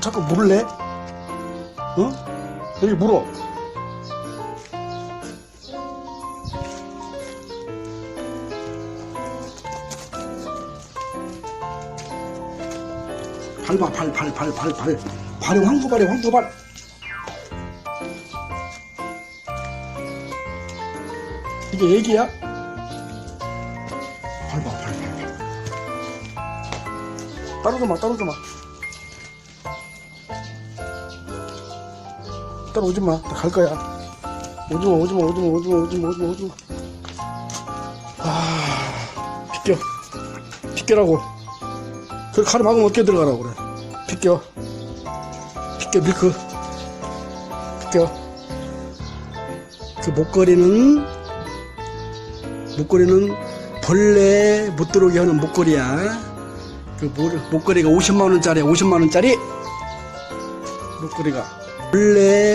자꾸 물래? 어? 여기 물어. 밟아, 발, 발, 발, 발, 발. 발에 황소발에 황소발. 이게 애기야? 밟아, 발, 발, 발. 따라오지 마, 따라오지 마. 따라오지 마. 나 갈 거야. 오지 마, 오지 마, 오지 마, 오지 마, 오지 마, 오지 마, 오지 마. 아, 비껴. 비껴라고. 그렇게 칼을 막으면 어떻게 들어가라고 그래. 비껴. 비껴, 밀크. 비껴. 그 목걸이는, 목걸이는 벌레 못 들어오게 하는 목걸이야. 그 목- 목걸이가 50만원짜리, 50만원짜리. 목걸이가. 벌레